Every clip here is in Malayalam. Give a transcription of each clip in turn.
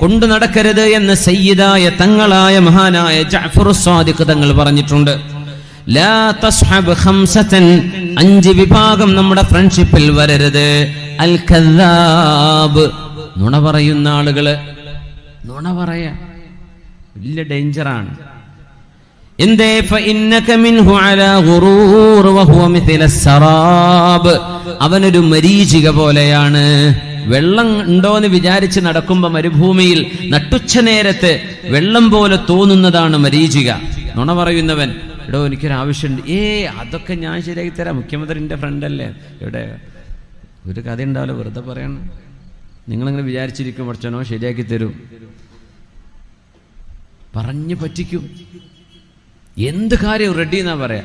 കൊണ്ടു നടക്കരുത് എന്ന് സയ്യിദായ തങ്ങളായ മഹാനായ ജഅഫർ സ്വാദിഖ് തങ്ങൾ പറഞ്ഞിട്ടുണ്ട്. അഞ്ച് വിഭാഗം നമ്മുടെ ഫ്രണ്ട്ഷിപ്പിൽ വരരുത്. അൽ നുണ പറയുന്ന ആളുകൾ നുണ പറയാ. വലിയ ഡേഞ്ചറാണ് എന്തേ? അവനൊരു മരീചിക പോലെയാണ്. വെള്ളം ഉണ്ടോന്ന് വിചാരിച്ച് നടക്കുമ്പോ മരുഭൂമിയിൽ നട്ടുച്ച നേരത്ത് വെള്ളം പോലെ തോന്നുന്നതാണ് മരീചിക. നുണ പറയുന്നവൻ എടോ എനിക്കൊരു ആവശ്യമുണ്ട് ഏ അതൊക്കെ ഞാൻ ശരിയാക്കി തരാം. മുഖ്യമന്ത്രിന്റെ ഫ്രണ്ടല്ലേ? ഇവിടെ ഒരു കഥ ഉണ്ടാവില്ല വെറുതെ പറയണം നിങ്ങളിങ്ങനെ വിചാരിച്ചിരിക്കും പഠിച്ചനോ ശരിയാക്കി തരും. പറഞ്ഞു പറ്റിക്കും. എന്ത് കാര്യം റെഡി എന്നാ പറയാ?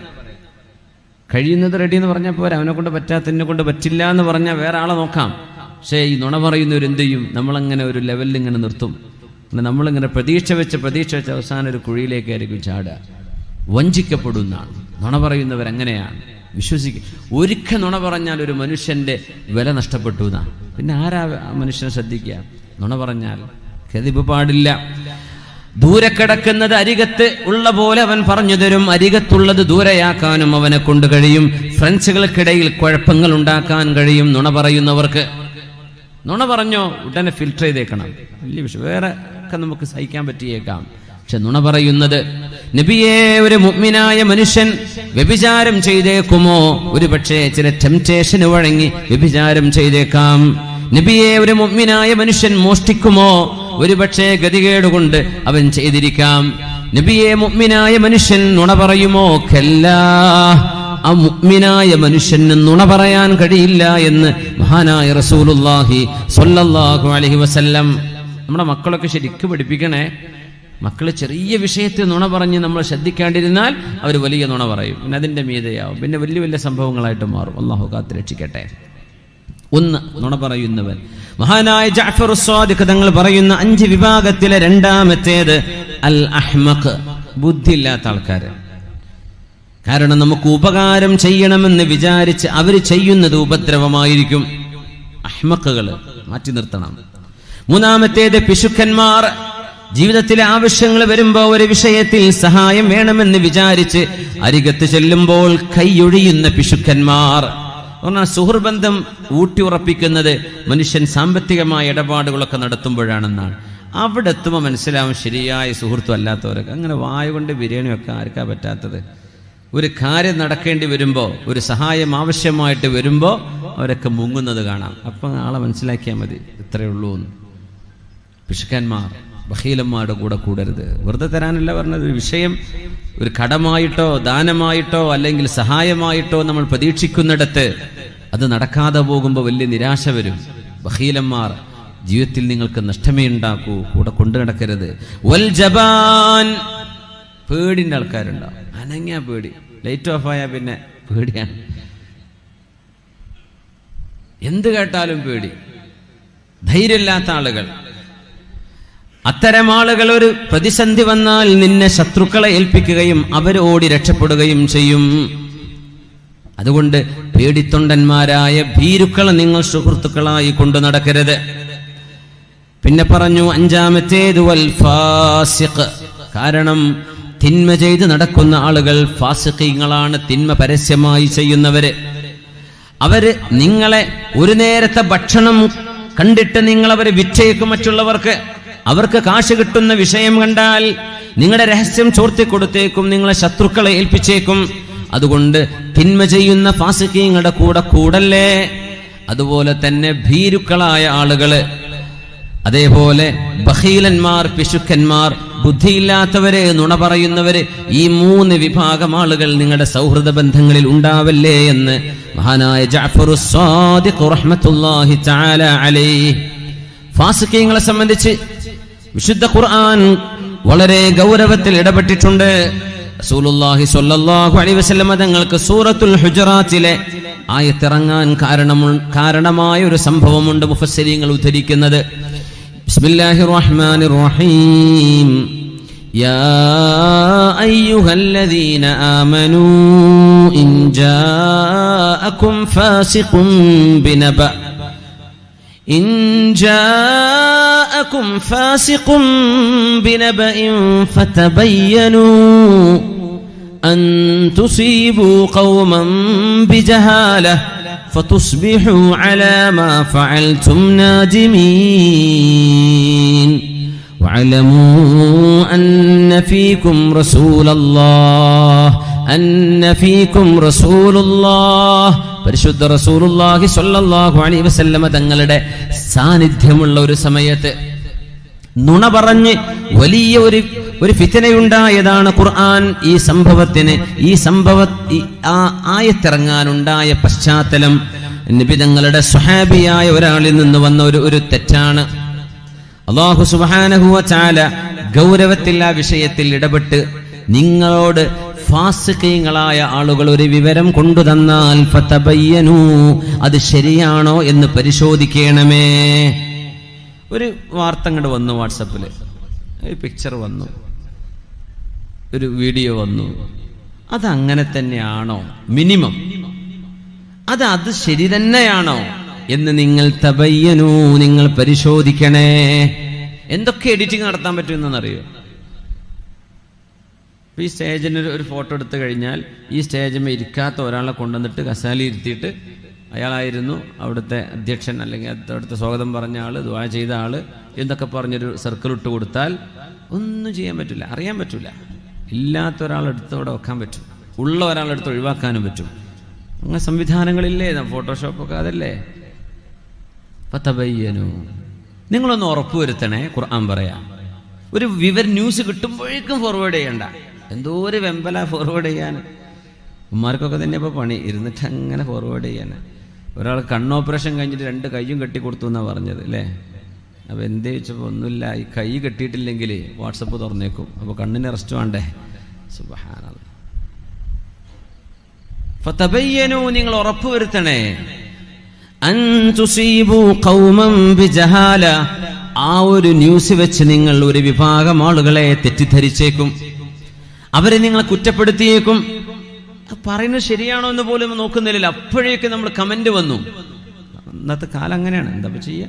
കഴിയുന്നത് റെഡി എന്ന് പറഞ്ഞാൽ പോരാ. അവനെ കൊണ്ട് പറ്റാത്തതിനെ കൊണ്ട് പറ്റില്ല എന്ന് പറഞ്ഞാൽ വേറെ ആളെ നോക്കാം. പക്ഷേ ഈ നുണ പറയുന്നവർ എന്ത് ചെയ്യും? നമ്മളങ്ങനെ ഒരു ലെവലിൽ ഇങ്ങനെ നിർത്തും. പിന്നെ നമ്മളിങ്ങനെ പ്രതീക്ഷ വെച്ച് പ്രതീക്ഷ വെച്ച് അവസാനം ഒരു കുഴിയിലേക്കായിരിക്കും ചാടുക. വഞ്ചിക്കപ്പെടുന്നതാണ്. നുണ പറയുന്നവർ അങ്ങനെയാണ് വിശ്വസിക്കുക ഒരിക്കൽ നുണ പറഞ്ഞാൽ ഒരു മനുഷ്യന്റെ വില നഷ്ടപ്പെട്ടു എന്നാണ് പിന്നെ ആരാ മനുഷ്യനെ ശ്രദ്ധിക്കുക നുണ പറഞ്ഞാൽ കതിപ്പ് പാടില്ല. ദൂരെ കിടക്കുന്നത് അരികത്ത് ഉള്ള പോലെ അവൻ പറഞ്ഞു തരും. അരികത്തുള്ളത് ദൂരെയാക്കാനും അവനെ കൊണ്ട് കഴിയും. ഫ്രണ്ട്സുകൾക്കിടയിൽ കുഴപ്പങ്ങൾ ഉണ്ടാക്കാൻ കഴിയും. നുണ പറയുന്നവർക്ക് നുണ പറഞ്ഞോ ഉടനെ ഫിൽട്ടർ ചെയ്തേക്കണം. വലിയ വിഷയം. വേറെ ഒക്കെ നമുക്ക് സഹിക്കാൻ പറ്റിയേക്കാം. പക്ഷെ നുണ പറയുന്നത് നബിയെ ഒരു മുഗ്മിനായ മനുഷ്യൻ വ്യഭിചാരം ചെയ്തേക്കുമോ? ഒരു പക്ഷേ ചില ടെംപ്റ്റേഷന് വഴങ്ങി വ്യഭിചാരം ചെയ്തേക്കാം. നബിയെ ഒരു മുഗ്മിനായ മനുഷ്യൻ മോഷ്ടിക്കുമോ? ഒരുപക്ഷെ ഗതികേടുകൊണ്ട് അവൻ ചെയ്തിരിക്കാം. നബിയെ മുഗ്മിനായ മനുഷ്യൻ നുണ പറയുമോ? കല്ലാ ആ മുക്മിനായ മനുഷ്യന് നുണ പറയാൻ കഴിയില്ല എന്ന് മഹാനായ റസൂലുല്ലാഹി സൊല്ലാഹു അലഹി വസല്ലം നമ്മുടെ മക്കളൊക്കെ ശരിക്കും പഠിപ്പിക്കണേ. മക്കൾ ചെറിയ വിഷയത്തിൽ നുണ പറഞ്ഞ് നമ്മൾ ശ്രദ്ധിക്കാണ്ടിരുന്നാൽ അവർ വലിയ നുണ പറയും. പിന്നെ അതിന്റെ മീതയാവും. പിന്നെ വലിയ വലിയ സംഭവങ്ങളായിട്ട് മാറും. അള്ളാഹു കാത്ത് രക്ഷിക്കട്ടെ. ഒന്ന് നുണ പറയുന്നവൻ. മഹാനായ ജാഫർ തങ്ങൾ പറയുന്ന അഞ്ച് വിഭാഗത്തിലെ രണ്ടാമത്തേത് അൽ അഹ്മഖ്. ബുദ്ധിയില്ലാത്ത ആൾക്കാര്. കാരണം നമുക്ക് ഉപകാരം ചെയ്യണമെന്ന് വിചാരിച്ച് അവർ ചെയ്യുന്നത് ഉപദ്രവമായിരിക്കും. അഹ്മക്കുകൾ മാറ്റി നിർത്തണം. മൂന്നാമത്തേത് പിശുക്കന്മാർ. ജീവിതത്തിലെ ആവശ്യങ്ങൾ വരുമ്പോൾ ഒരു വിഷയത്തിൽ സഹായം വേണമെന്ന് വിചാരിച്ച് അരികത്ത് ചെല്ലുമ്പോൾ കൈയൊഴിയുന്ന പിശുക്കന്മാർ. പറഞ്ഞാൽ സുഹൃബന്ധം ഊട്ടി ഉറപ്പിക്കുന്നത് മനുഷ്യൻ സാമ്പത്തികമായ ഇടപാടുകളൊക്കെ നടത്തുമ്പോഴാണെന്നാണ്. അവിടെ എത്തുമ്പോൾ മനസ്സിലാവും ശരിയായ സുഹൃത്തും അല്ലാത്തവരൊക്കെ. അങ്ങനെ വായ കൊണ്ട് ബിരിയാണി ആർക്കാ പറ്റാത്തത്? ഒരു കാര്യം നടക്കേണ്ടി വരുമ്പോൾ ഒരു സഹായം ആവശ്യമായിട്ട് വരുമ്പോൾ അവരൊക്കെ മുങ്ങുന്നത് കാണാം. അപ്പം ആളെ മനസ്സിലാക്കിയാൽ മതി ഇത്രയേ ഉള്ളൂ എന്ന്. പിശുക്കന്മാർ ബഹീലന്മാരുടെ കൂടെ കൂടരുത്. വെറുതെ തരാനല്ല പറഞ്ഞത് ഒരു വിഷയം ഒരു കടമായിട്ടോ ദാനമായിട്ടോ അല്ലെങ്കിൽ സഹായമായിട്ടോ നമ്മൾ പ്രതീക്ഷിക്കുന്നിടത്ത് അത് നടക്കാതെ പോകുമ്പോൾ വലിയ നിരാശ വരും. ബഹീലന്മാർ ജീവിതത്തിൽ നിങ്ങൾക്ക് നഷ്ടമേ ഉണ്ടാക്കൂ കൂടെ കൊണ്ടു നടക്കരുത്. വൽ ജബാൻ പേടിന്റെ ആൾക്കാരുണ്ടാവും. അനങ്ങിയ പേടി. ലൈറ്റ് ഓഫ് ആയാൽ പിന്നെ പേടിയാണ്. എന്ത് കേട്ടാലും പേടി. ധൈര്യമില്ലാത്ത ആളുകൾ. അത്തരം ആളുകൾ ഒരു പ്രതിസന്ധി വന്നാൽ നിന്നെ ശത്രുക്കളെ ഏൽപ്പിക്കുകയും അവർ ഓടി രക്ഷപ്പെടുകയും ചെയ്യും. അതുകൊണ്ട് പേടിത്തൊണ്ടന്മാരായ ഭീരുക്കളെ നിങ്ങൾ സുഹൃത്തുക്കളായി കൊണ്ടു നടക്കരുത്. പിന്നെ പറഞ്ഞു അഞ്ചാമത്തേത് കാരണം തിന്മ ചെയ്ത് നടക്കുന്ന ആളുകൾ ഫാസിഖീങ്ങളാണ് തിന്മ പരസ്യമായി ചെയ്യുന്നവര്. അവർ നിങ്ങളെ ഒരു നേരത്തെ ഭക്ഷണം കണ്ടിട്ട് നിങ്ങൾ അവരെ വിറ്റേക്കും മറ്റുള്ളവർക്ക്. അവർക്ക് കാശ് കിട്ടുന്ന വിഷയം കണ്ടാൽ നിങ്ങളുടെ രഹസ്യം ചോർത്തി കൊടുത്തേക്കും നിങ്ങളെ ശത്രുക്കളെ ഏൽപ്പിച്ചേക്കും. അതുകൊണ്ട് തിന്മ ചെയ്യുന്ന ഫാസിക്കീങ്ങളുടെ കൂടെ കൂടല്ലേ? അതുപോലെ തന്നെ ഭീരുക്കളായ ആളുകൾ അതേപോലെ ബഹീലന്മാർ പിശുക്കന്മാർ ബുദ്ധിയില്ലാത്തവരെ നുണ പറയുന്നവര് ഈ മൂന്ന് വിഭാഗം ആളുകൾ നിങ്ങളുടെ സൗഹൃദ ബന്ധങ്ങളിൽ ഉണ്ടാവല്ലേ എന്ന് മഹാനായ ഫാസിക്കീങ്ങളെ സംബന്ധിച്ച് വിശുദ്ധ ഖുർആൻ വളരെ ഗൗരവത്തിൽ ഇടപെട്ടിട്ടുണ്ട്. റസൂലുള്ളാഹി സ്വല്ലല്ലാഹു അലൈഹി വസല്ലം തങ്ങൾക്ക് സൂറത്തുൽ ഹുജറാത്തിലെ ആയത്തിറങ്ങാൻ കാരണം കാരണമായ ഒരു സംഭവമുണ്ട് മുഫസ്സിരിങ്ങൾ ഉദ്ധരിക്കുന്നത്. بسم الله الرحمن الرحيم. يا أيها الذين آمنوا إن جاءكم فاسق بنبأ. إن جاءكم فاسق بنبأ فتبينوا أن تصيبوا قوما بجهالة. فتصبحوا على ما فعلتم نادمين واعلموا أن فيكم رسول الله أن فيكم رسول الله പരിശുദ്ധ റസൂലുള്ളാഹി സ്വല്ലല്ലാഹു അലൈഹി വസല്ലമ തങ്ങളുടെ സാന്നിധ്യമുള്ള ഒരു സമയത്ത് നുണ പറഞ്ഞ് വലിയ ഒരു ഒരു ഫിത്തനയുണ്ടായതാണ് ഖുർആൻ. ഈ സംഭവത്തിന് ഈ സംഭവ ആ ആയത്തിറങ്ങാനുണ്ടായ പശ്ചാത്തലം നിബിതങ്ങളുടെ സ്വഹാബിയായ ഒരാളിൽ നിന്ന് വന്ന ഒരു ഒരു തെറ്റാണ്. അള്ളാഹു സുബാനഹുവ ചാല ഗൗരവത്തിൽ ആ വിഷയത്തിൽ ഇടപെട്ട് നിങ്ങളോട് ഫാസിക്കീങ്ങളായ ആളുകൾ ഒരു വിവരം കൊണ്ടു തന്നാൽ അത് ശരിയാണോ എന്ന് പരിശോധിക്കണമേ. ഒരു വാർത്ത അങ്ങോട്ട് വന്നു വാട്സപ്പിൽ ഒരു പിക്ചർ വന്നു. ഒരു വീഡിയോ വന്നു. അതങ്ങനെ തന്നെയാണോ? മിനിമം. അത് അത് ശരി തന്നെയാണോ? എന്ന് നിങ്ങൾ തബയ്യനു നിങ്ങൾ പരിശോധിക്കണേ. എന്തൊക്കെ എഡിറ്റിംഗ് നടത്താൻ പറ്റുമെന്നറിയോ? ഈ സ്റ്റേജിന് ഒരു- ഫോട്ടോ എടുത്തു കഴിഞ്ഞാൽ ഈ സ്റ്റേജിന്മേൽ ഇരിക്കാത്ത ഒരാളെ കൊണ്ടുവന്നിട്ട് കസാലി ഇരുത്തിയിട്ട് അയാളായിരുന്നു അവിടുത്തെ അധ്യക്ഷൻ അല്ലെങ്കിൽ അവിടുത്തെ സ്വാഗതം പറഞ്ഞ ആൾ ദ്വാ ചെയ്ത ആൾ എന്നൊക്കെ പറഞ്ഞൊരു സർക്കിൾ ഇട്ട് കൊടുത്താൽ ഒന്നും ചെയ്യാൻ പറ്റില്ല അറിയാൻ പറ്റില്ല. ഇല്ലാത്ത ഒരാളെടുത്ത് അവിടെ വെക്കാൻ പറ്റും. ഉള്ള ഒരാളെടുത്ത് ഒഴിവാക്കാനും പറ്റും. അങ്ങനെ സംവിധാനങ്ങളില്ലേ? ഫോട്ടോഷോപ്പൊക്കെ അതല്ലേ? ഫതബയ്യനു. നിങ്ങളൊന്ന് ഉറപ്പുവരുത്തണേ ഖുർആൻ പറയാം. ഒരു വിവര ന്യൂസ് കിട്ടുമ്പോഴേക്കും ഫോർവേഡ് ചെയ്യണ്ട. എന്തോ ഒരു വെമ്പല ഫോർവേഡ് ചെയ്യാൻ. ഉമ്മാർക്കൊക്കെ തന്നെ ഇപ്പോൾ പണി. ഇരുന്നിട്ട് അങ്ങനെ ഫോർവേഡ് ചെയ്യാൻ. ഒരാൾ കണ്ണോപ്പറേഷൻ കഴിഞ്ഞിട്ട് രണ്ട് കൈയും കെട്ടി കൊടുത്തു എന്നാണ് പറഞ്ഞത് അല്ലേ? അപ്പോൾ എന്ത് ചോദിച്ചപ്പോൾ ഒന്നുമില്ല. ഈ കൈ കെട്ടിയിട്ടില്ലെങ്കിൽ വാട്സപ്പ് തുറന്നേക്കും. അപ്പോൾ കണ്ണിന് റെസ്റ്റ് വേണ്ടേ? സുബഹാനല്ല. ഫതബയ്യനു നിങ്ങൾ ഉറപ്പുവരുത്തണേ ആ ഒരു ന്യൂസ് വെച്ച് നിങ്ങൾ ഒരു വിഭാഗം ആളുകളെ തെറ്റിദ്ധരിച്ചേക്കും. അവരെ നിങ്ങളെ കുറ്റപ്പെടുത്തിയേക്കും. പറയുന്നത് ശരിയാണോ എന്ന് പോലും നോക്കുന്നില്ല. അപ്പോഴേക്കും നമ്മൾ കമന്റ് വന്നു. ഇന്നത്തെ കാലം അങ്ങനെയാണ്. എന്താ ചെയ്യാ?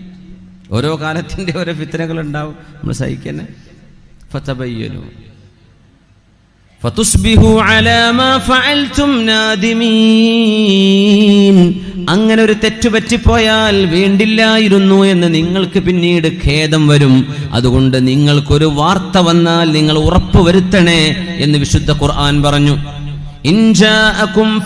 ഓരോ കാലത്തിന്റെ ഓരോ ഫിത്തനകൾ ഉണ്ടാവും നമ്മൾ സഹിക്കന്നെ. ഫതബയ്യനു. ഫതുസ്ബിഹു അലാ മാ ഫഅൽതും നാദിമീൻ. അങ്ങനെ ഒരു തെറ്റുപറ്റിപ്പോയാൽ വേണ്ടില്ലായിരുന്നു എന്ന് നിങ്ങൾക്ക് പിന്നീട് ഖേദം വരും. അതുകൊണ്ട് നിങ്ങൾക്കൊരു വാർത്ത വന്നാൽ നിങ്ങൾ ഉറപ്പ് വരുത്തണേ എന്ന് വിശുദ്ധ ഖുർആൻ പറഞ്ഞു. ഇൻജാഅകും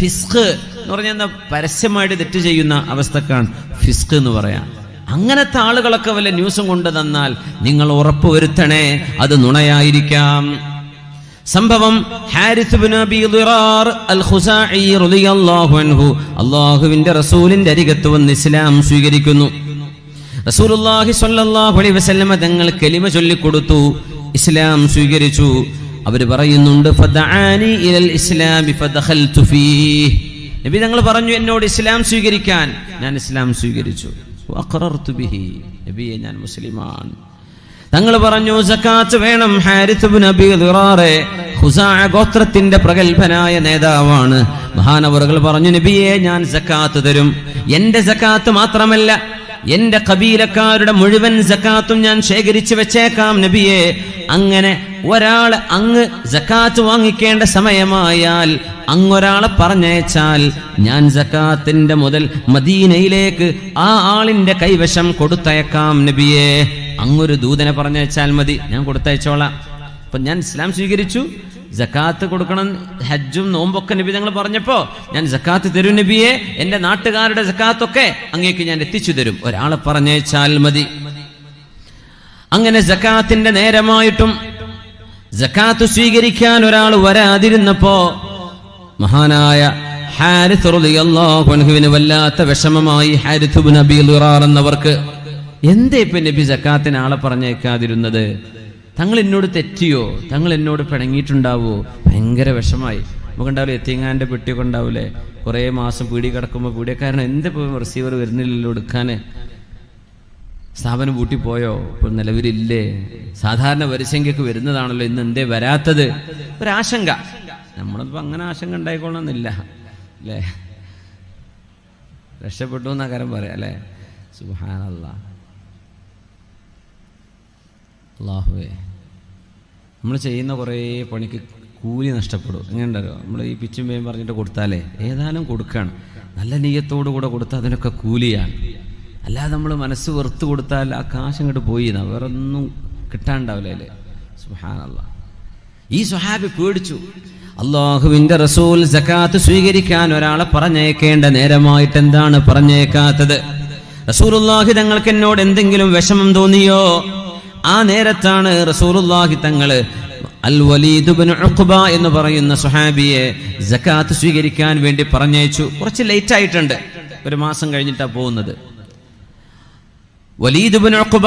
ഫിസ്ഖ്. എന്ന് പറഞ്ഞാൽ എന്താ പരസ്യമായിട്ട് തെറ്റ് ചെയ്യുന്ന അവസ്ഥക്കാണ് ഫിസ്ക് എന്ന് പറയാം. അങ്ങനത്തെ ആളുകളൊക്കെ വല്ല ന്യൂസും കൊണ്ട് തന്നാൽ നിങ്ങൾ ഉറപ്പുവരുത്തണേ അത് നുണയായിരിക്കാം. സംഭവം ഹാരിസ് അല്ലാഹുവിന്റെ റസൂലിന്റെ അരികത്ത് വന്ന് ഇസ്ലാം സ്വീകരിക്കുന്നു. റസൂലുള്ളാഹി സ്വല്ലല്ലാഹു അലൈഹി വസല്ലമ തങ്ങൾ കലിമ ചൊല്ലിക്കൊടുത്തു ഇസ്ലാം സ്വീകരിച്ചു. അവർ പറയുന്നുണ്ട് ഫദആനി ഇലൽ ഇസ്ലാമി ഫദഖൽതു ഫീഹ്. നബി തങ്ങൾ പറഞ്ഞു എന്നോട് ഇസ്ലാം സ്വീകരിക്കാൻ. ഞാൻ ഇസ്ലാം സ്വീകരിച്ചു. ബിഹി. നബിയെ ഞാൻ മുസ്ലിമാണ് തങ്ങൾ പറഞ്ഞു സക്കാത്ത് വേണം ഹാരിത് ഇബ്നു അബീ ദിറാറെ ഖുസാഅ ഗോത്രത്തിന്റെ പ്രഗത്ഭനായ നേതാവാണ്. മഹാനവറുകൾ പറഞ്ഞു നബിയെ ഞാൻ സക്കാത്ത് തരും. എന്റെ സക്കാത്ത് മാത്രമല്ല എന്റെ കബീലക്കാരുടെ മുഴുവൻ സക്കാത്തും ഞാൻ ശേഖരിച്ചു വെച്ചേക്കാം നബിയെ. അങ്ങനെ ഒരാൾ അങ്ങ് സക്കാത്ത് വാങ്ങിക്കേണ്ട സമയമായാൽ അങ്ങൊരാളെ പറഞ്ഞയച്ചാൽ ഞാൻ സക്കാത്തിന്റെ മുതൽ മദീനയിലേക്ക് ആ ആളിന്റെ കൈവശം കൊടുത്തയക്കാം നബിയെ. അങ്ങൊരു ദൂതനെ പറഞ്ഞയച്ചാൽ മതി. ഞാൻ കൊടുത്തയച്ചോളാം. അപ്പൊ ഞാൻ ഇസ്ലാം സ്വീകരിച്ചു. ജക്കാത്ത് കൊടുക്കണം ഹജ്ജും നോമ്പൊക്കെ നബി ഞങ്ങൾ പറഞ്ഞപ്പോൾ ഞാൻ ജക്കാത്ത് തരും നബിയെ എന്റെ നാട്ടുകാരുടെ ജക്കാത്തൊക്കെ അങ്ങേക്ക് ഞാൻ എത്തിച്ചു തരും. ഒരാളെ പറഞ്ഞേച്ചാൽ മതി. അങ്ങനെ ജക്കാത്തിന്റെ നേരമായിട്ടും ജക്കാത്ത് സ്വീകരിക്കാൻ ഒരാൾ വരാതിരുന്നപ്പോ മഹാനായ ഹാരിത്ത് റളിയല്ലാഹു അൻഹുവിന് വല്ലാത്ത വിഷമമായി ഹാരിത്തുബ് നബി എന്നവർക്ക് എന്തേ ഇപ്പൊ നബി ജക്കാത്തിന് ആളെ പറഞ്ഞേക്കാതിരുന്നത് തങ്ങൾ എന്നോട് തെറ്റിയോ തങ്ങൾ എന്നോട് പിണങ്ങിയിട്ടുണ്ടാവോ? ഭയങ്കര വിഷമായി. നമുക്കുണ്ടാവില്ലേ എത്തിങ്ങാന്റെ പെട്ടിയൊക്കെ ഉണ്ടാവില്ലേ കുറേ മാസം പീടി കിടക്കുമ്പോൾ പീടിയക്കാരൻ എന്തിപ്പോ റിസീവർ വരുന്നില്ലല്ലോ എടുക്കാൻ സ്ഥാപനം പൂട്ടിപ്പോയോ ഇപ്പോൾ നിലവിലില്ലേ? സാധാരണ വരിസംഖ്യക്ക് വരുന്നതാണല്ലോ ഇന്ന് എന്തേ വരാത്തത്? ഒരാശങ്ക. നമ്മളിപ്പോൾ അങ്ങനെ ആശങ്ക ഉണ്ടായിക്കൊള്ളണമെന്നില്ല. അല്ലേ? രക്ഷപ്പെട്ടു എന്നാ കാര്യം പറയാം അല്ലേ? സുഹാനല്ല അള്ളാഹുവേ. നമ്മൾ ചെയ്യുന്ന കുറേ പണിക്ക് കൂലി നഷ്ടപ്പെടും. എങ്ങനെയുണ്ടല്ലോ? നമ്മൾ ഈ പിച്ചും പേയും പറഞ്ഞിട്ട് കൊടുത്താലേ ഏതാനും കൊടുക്കുകയാണ് നല്ല നീയത്തോടു കൂടെ കൊടുത്താൽ അതിനൊക്കെ കൂലിയാണ്. അല്ലാതെ നമ്മൾ മനസ്സ് വെറുത്ത് കൊടുത്താൽ ആ കാശ് അങ്ങോട്ട് പോയി വേറെ ഒന്നും കിട്ടാണ്ടാവില്ല അല്ലേ? സുഹാനല്ല ഈ സുഹാബി പേടിച്ചു. അള്ളാഹുവിന്റെ റസൂൽ സക്കാത്ത് സ്വീകരിക്കാൻ ഒരാളെ പറഞ്ഞേക്കേണ്ട നേരമായിട്ട് എന്താണ് പറഞ്ഞേക്കാത്തത് റസൂലുള്ളാഹി തങ്ങൾക്ക് എന്നോട് എന്തെങ്കിലും വിഷമം തോന്നിയോ? ആ നേരത്താണ് റസൂലുള്ളാഹി തങ്ങൾ അൽ ഉഖ്ബ എന്ന് പറയുന്ന സുഹാബിയെ ജക്കാത്ത് സ്വീകരിക്കാൻ വേണ്ടി പറഞ്ഞയച്ചു. കുറച്ച് ലേറ്റ് ആയിട്ടുണ്ട്. ഒരു മാസം കഴിഞ്ഞിട്ടാ പോകുന്നത്. വലീദ് ബിൻ ഉഖ്ബ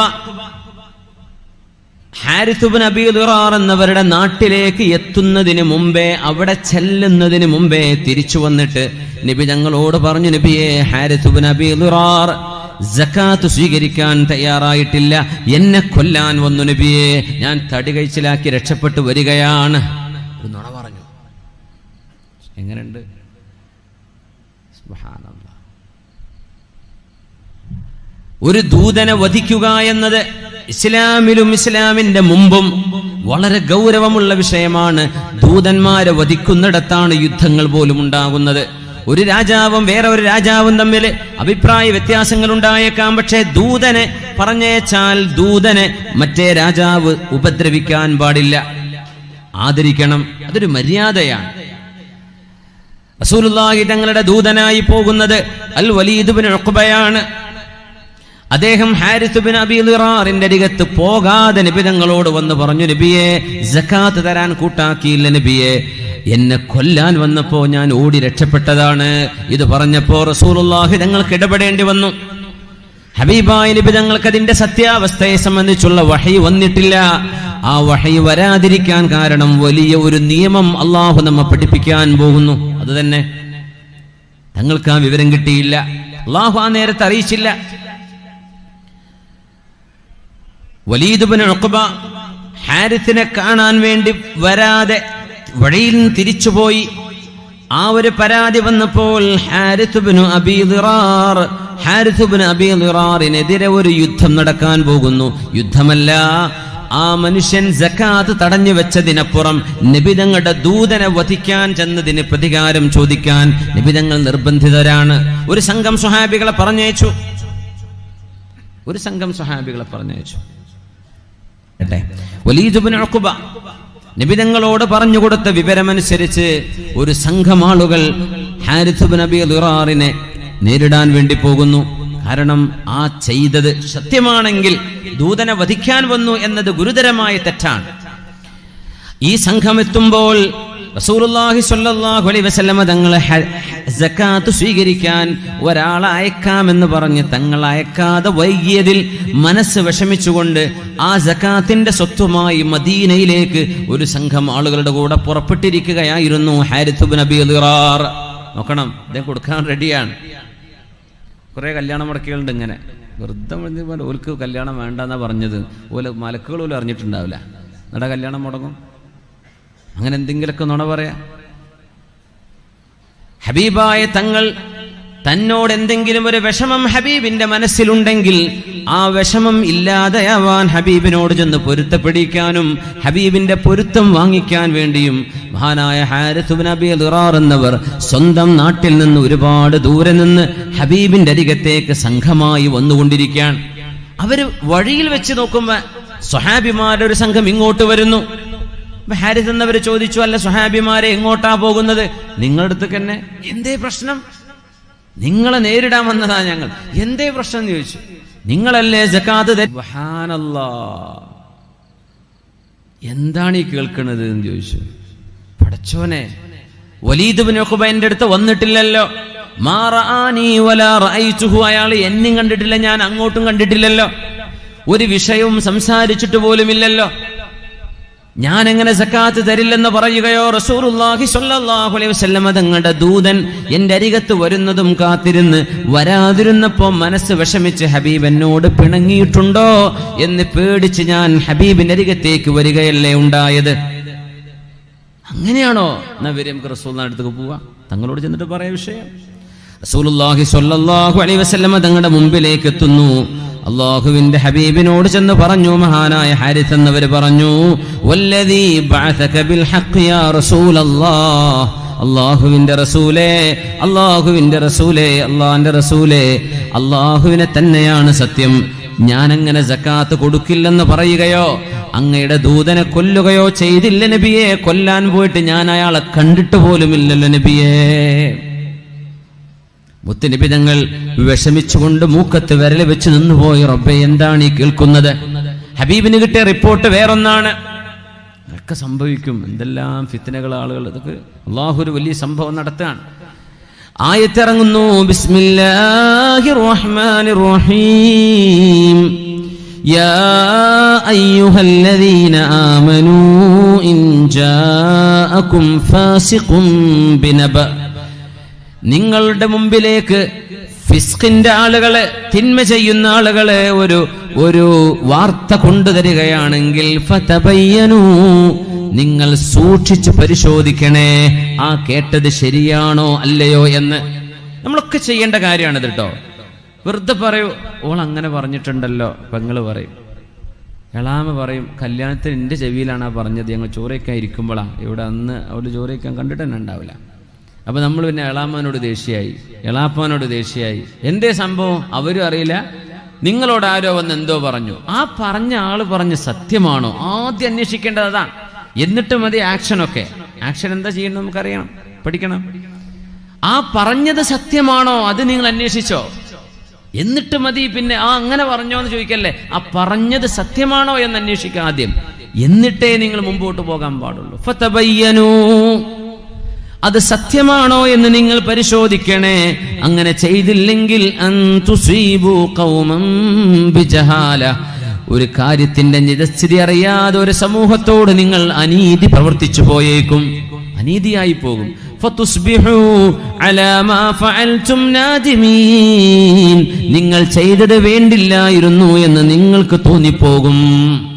എന്നവരുടെ നാട്ടിലേക്ക് എത്തുന്നതിന് മുമ്പേ അവിടെ ചെല്ലുന്നതിന് മുമ്പേ തിരിച്ചു വന്നിട്ട് നബി ഞങ്ങളോട് പറഞ്ഞു നബിയെ ഹാരിസുബിൻ അബീദുറാർ ജക്കാത്ത് സ്വീകരിക്കാൻ തയ്യാറായിട്ടില്ല. എന്നെ കൊല്ലാൻ വന്നു നബിയെ. ഞാൻ തടി കഴിച്ചിലാക്കി രക്ഷപ്പെട്ടു വരികയാണ്. ഒരു നുണ പറഞ്ഞു. എങ്ങനെയുണ്ട്? ഒരു ദൂതനെ വധിക്കുക എന്നത് ഇസ്ലാമിലും ഇസ്ലാമിന്റെ മുമ്പും വളരെ ഗൗരവമുള്ള വിഷയമാണ്. ദൂതന്മാരെ വധിക്കുന്നിടത്താണ് യുദ്ധങ്ങൾ പോലും ഉണ്ടാകുന്നത്. ഒരു രാജാവും വേറെ ഒരു രാജാവും തമ്മിൽ അഭിപ്രായ വ്യത്യാസങ്ങൾ ഉണ്ടായേക്കാം പക്ഷേ ദൂതനെ പറഞ്ഞേച്ചാൽ ദൂതനെ മറ്റേ രാജാവ് ഉപദ്രവിക്കാൻ പാടില്ല. ആദരിക്കണം അതൊരു മര്യാദയാണ്. റസൂലുള്ളാഹി തങ്ങളുടെ ദൂതനായി പോകുന്നത് അൽ വലീദ് ഒക്കുബയാണ് ഉഖ്ബയാണ്. അദ്ദേഹം ഹാരിസ് അബിറാറിന്റെ അരികത്ത് പോകാതെ നബി തങ്ങളോട് വന്ന് പറഞ്ഞു നബിയെ ജക്കാത്ത് തരാൻ കൂട്ടാക്കിയില്ല നബിയെ. എന്നെ കൊല്ലാൻ വന്നപ്പോ ഞാൻ ഓടി രക്ഷപ്പെട്ടതാണ്. ഇത് പറഞ്ഞപ്പോ റസൂലുള്ളാഹി തങ്ങൾക്ക് ഇടപെടേണ്ടി വന്നു. ഹബീബായ നബി തങ്ങൾക്ക് അതിന്റെ സത്യാവസ്ഥയെ സംബന്ധിച്ചുള്ള വഹി വന്നിട്ടില്ല. ആ വഹി വരാതിരിക്കാൻ കാരണം വലിയ ഒരു നിയമം അള്ളാഹു നമ്മെ പഠിപ്പിക്കാൻ പോകുന്നു. അത് തന്നെ തങ്ങൾക്ക് ആ വിവരം കിട്ടിയില്ല. അള്ളാഹു ആ നേരത്തെ അറിയിച്ചില്ല. വലീദുബിന് ഹാരിത്തിനെ കാണാൻ വേണ്ടി വരാതെ വഴിയിൽ തിരിച്ചുപോയി. ആ ഒരു പരാതി വന്നപ്പോൾ ഹാരിസുബിനു അബീദിറാർ ഹാരിസുബിന് അബീദിറാറിനെതിരെ ഒരു യുദ്ധം നടക്കാൻ പോകുന്നു. യുദ്ധമല്ല ആ മനുഷ്യൻ ജക്കാത്ത് തടഞ്ഞു വെച്ചതിനപ്പുറം നിബിതങ്ങളുടെ ദൂതനെ വധിക്കാൻ ചെന്നതിന് പ്രതികാരം ചോദിക്കാൻ നിബിതങ്ങൾ നിർബന്ധിതരാണ്. ഒരു സംഘം സ്വഹാബികളെ പറഞ്ഞയച്ചു. ഒരു സംഘം സ്വഹാബികളെ പറഞ്ഞയച്ചു. അല്ലേ? വലീദുബിൻ നിബിതങ്ങളോട് പറഞ്ഞുകൊടുത്ത വിവരമനുസരിച്ച് ഒരു സംഘമാളുകൾ ആളുകൾ നബി ദുറാറിനെ നേരിടാൻ വേണ്ടി പോകുന്നു. കാരണം ആ ചെയ്തത് സത്യമാണെങ്കിൽ ദൂതനെ വധിക്കാൻ വന്നു എന്നത് ഗുരുതരമായ തെറ്റാണ്. ഈ സംഘം എത്തുമ്പോൾ റസൂലുള്ളാഹി സ്വല്ലല്ലാഹു അലൈഹി തങ്ങളെ സക്കാത്ത് സ്വീകരിക്കാൻ ഒരാളെ അയക്കാമെന്ന് പറഞ്ഞ് തങ്ങൾ അയക്കാതെ വൈകിയതിൽ മനസ്സ് വിഷമിച്ചുകൊണ്ട് ആ സക്കാത്തിന്റെ സ്വത്തുമായി മദീനയിലേക്ക് ഒരു സംഘം ആളുകളുടെ കൂടെ പുറപ്പെട്ടിരിക്കുകയായിരുന്നു ഹാരിത്തുബ് നബി അലിറാർ നോക്കണം അദ്ദേഹം കൊടുക്കാൻ റെഡിയാണ്. കുറെ കല്യാണം മുടക്കികളുണ്ട് ഇങ്ങനെ. വെറുതെ ഓൽക്ക് കല്യാണം വേണ്ടെന്നാ പറഞ്ഞത്. ഓല മലക്കുകൾ പോലും അറിഞ്ഞിട്ടുണ്ടാവില്ല. എന്നിട്ട് കല്യാണം മുടങ്ങും. അങ്ങനെ എന്തെങ്കിലുമൊക്കെ നുണ പറയാ. ഹബീബായ തങ്ങൾ തന്നോട് എന്തെങ്കിലും ഒരു വിഷമം ഹബീബിന്റെ മനസ്സിലുണ്ടെങ്കിൽ ആ വിഷമം ഇല്ലാതെയാവാൻ ഹബീബിനോട് ചെന്ന് പൊരുത്തപ്പെടിക്കാനും ഹബീബിന്റെ പൊരുത്തം വാങ്ങിക്കാൻ വേണ്ടിയും മഹാനായ ഹാരിസുബിൻ അബി ദുറാർ എന്നവർ സ്വന്തം നാട്ടിൽ നിന്ന് ഒരുപാട് ദൂരെ നിന്ന് ഹബീബിന്റെ അരികത്തേക്ക് സംഘമായി വന്നുകൊണ്ടിരിക്കുകയാണ്. അവർ വഴിയിൽ വെച്ച് നോക്കുമ്പോ സ്വഹാബിമാരുടെ ഒരു സംഘം ഇങ്ങോട്ട് വരുന്നു. ഹാരിസ് എന്നവർ ചോദിച്ചു അല്ല സുഹാബിമാരെ എങ്ങോട്ടാ പോകുന്നത്? നിങ്ങളുടെ അടുത്തേക്ക് തന്നെ എന്തേ പ്രശ്നം? നിങ്ങളെ നേരിടാൻ വന്നതാ ഞങ്ങൾ. എന്തേ പ്രശ്നം? എന്ന് ചോദിച്ചു. നിങ്ങളല്ലേ ജക്കാത്ത്. എന്താണ് ഈ കേൾക്കുന്നത് എന്ന് ചോദിച്ചു. പടച്ചോനെ എന്റെ അടുത്ത് വന്നിട്ടില്ലല്ലോ. അയാൾ എന്നും കണ്ടിട്ടില്ല ഞാൻ അങ്ങോട്ടും കണ്ടിട്ടില്ലല്ലോ. ഒരു വിഷയവും സംസാരിച്ചിട്ട് പോലുമില്ലല്ലോ. ഞാൻ എങ്ങനെ സക്കാത്ത് തരില്ലെന്ന് പറയുകയോ റസൂറുല്ലാഹി സ്വല്ലല്ലാഹു അലൈഹി വസല്ലമ തങ്ങളുടെ ദൂതൻ എന്റെ അരികത്ത് വരുന്നതും കാത്തിരുന്ന് വരാതിരുന്നപ്പോ മനസ്സ് വിഷമിച്ച് ഹബീബ് എന്നോട് പിണങ്ങിയിട്ടുണ്ടോ എന്ന് പേടിച്ച് ഞാൻ ഹബീബിന്റെ അരികത്തേക്ക് വരികയല്ലേ ഉണ്ടായത്? അങ്ങനെയാണോ? എന്നാ വരും നമുക്ക് റസൂലിന്റെ അടുത്തേക്ക് പോവാ. തങ്ങളോട് ചെന്നിട്ട് പറയാ വിഷയം. സ്വല്ലല്ലാഹു അലൈഹി തങ്ങളുടെ മുമ്പിലേക്ക് എത്തുന്നു. അള്ളാഹുവിന്റെ ഹബീബിനോട് ചെന്ന് പറഞ്ഞു മഹാനായ ഹാരിസ് എന്നവർ പറഞ്ഞു വല്ലദീ ബിൽ റസൂലല്ലാഹ്. അള്ളാഹുവിന്റെ റസൂലേ അള്ളാഹുവിന്റെ റസൂലേ അള്ളാഹിന്റെ റസൂലേ അള്ളാഹുവിനെ തന്നെയാണ് സത്യം. ഞാനങ്ങനെ ജക്കാത്ത് കൊടുക്കില്ലെന്ന് പറയുകയോ അങ്ങയുടെ ദൂതനെ കൊല്ലുകയോ ചെയ്തില്ല നബിയെ. കൊല്ലാൻ പോയിട്ട് ഞാൻ അയാളെ കണ്ടിട്ട് പോലുമില്ലല്ലോ നബിയേ. മുത്തുനബി തങ്ങൾ വിഷമിച്ചുകൊണ്ട് മൂക്കത്ത് വിരൽ വെച്ച് നിന്നുപോയി റബ്ബെ എന്താണ് ഈ കേൾക്കുന്നത് ഹബീബിന് കിട്ടിയ റിപ്പോർട്ട് വേറൊന്നാണ് ഒക്കെ സംഭവിക്കും എന്തെല്ലാം ഫിത്തനകൾ ആളുകൾ ഇതൊക്കെ അള്ളാഹു ഒരു വലിയ സംഭവം നടത്തുകയാണ് ആയത്തിറങ്ങുന്നു ബിസ്മില്ലാഹിർ റഹ്മാനിർ റഹീം يا أيها الذين آمنوا إن جاءكم فاسق بنبأ നിങ്ങളുടെ മുമ്പിലേക്ക് ഫിസ്കിന്റെ ആളുകളെ തിന്മ ചെയ്യുന്ന ആളുകളെ ഒരു ഒരു വാർത്ത കൊണ്ടുതരികയാണെങ്കിൽ നിങ്ങൾ സൂക്ഷിച്ച് പരിശോധിക്കണേ ആ കേട്ടത് ശരിയാണോ അല്ലയോ എന്ന്. നമ്മളൊക്കെ ചെയ്യേണ്ട കാര്യമാണിത് കേട്ടോ വെറുതെ പറയൂ ഓൾ അങ്ങനെ പറഞ്ഞിട്ടുണ്ടല്ലോ. പെങ്ങൾ പറയും. എളാമ പറയും കല്യാണത്തിന് എന്റെ ചെവിയിലാണ് ആ പറഞ്ഞത്. ഞങ്ങൾ ചോറയ്ക്കാൻ ഇരിക്കുമ്പോഴാ ഇവിടെ അന്ന് അവൾ ചോറയ്ക്കാൻ കണ്ടിട്ട് തന്നെ ഉണ്ടാവില്ല. അപ്പൊ നമ്മൾ പിന്നെ എളാമ്മനോട് ദേഷ്യയായി. എളാപ്പാനോട് ദേഷ്യയായി. എന്തേ സംഭവം? അവരും അറിയില്ല. നിങ്ങളോട് ആരോ വന്ന് എന്തോ പറഞ്ഞു. ആ പറഞ്ഞ ആൾ പറഞ്ഞ സത്യമാണോ? ആദ്യം അന്വേഷിക്കേണ്ടത് അതാണ് എന്നിട്ട് മതി ആക്ഷനൊക്കെ ആക്ഷൻ എന്താ ചെയ്യണം നമുക്കറിയണം. പഠിക്കണം. ആ പറഞ്ഞത് സത്യമാണോ? അത് നിങ്ങൾ അന്വേഷിച്ചോ. എന്നിട്ട് മതി പിന്നെ ആ അങ്ങനെ പറഞ്ഞോ എന്ന് ചോദിക്കല്ലേ. ആ പറഞ്ഞത് സത്യമാണോ എന്ന് അന്വേഷിക്കുക ആദ്യം. എന്നിട്ടേ നിങ്ങൾ മുമ്പോട്ട് പോകാൻ പാടുള്ളൂ. അത് സത്യമാണോ എന്ന് നിങ്ങൾ പരിശോധിക്കണേ. അങ്ങനെ ചെയ്തില്ലെങ്കിൽ ഒരു കാര്യത്തിന്റെ നിജസ്ഥിതി അറിയാതെ ഒരു സമൂഹത്തോട് നിങ്ങൾ അനീതി പ്രവർത്തിച്ചു പോയേക്കും. അനീതിയായി പോകും. നിങ്ങൾ ചെയ്തത് വേണ്ടില്ലായിരുന്നു എന്ന് നിങ്ങൾക്ക് തോന്നിപ്പോകും.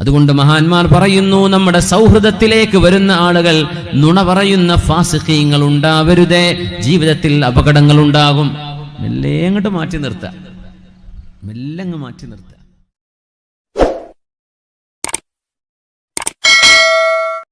അതുകൊണ്ട് മഹാന്മാർ പറയുന്നു നമ്മുടെ സൗഹൃദത്തിലേക്ക് വരുന്ന ആളുകൾ നുണ പറയുന്ന ഫാസിഖീങ്ങൾ ഉണ്ടാവരുതേ. ജീവിതത്തിൽ അപകടങ്ങൾ ഉണ്ടാകും. മെല്ലെ അങ്ങോട്ട് മാറ്റി നിർത്തുക. മെല്ലങ്ങ് മാറ്റി നിർത്തുക.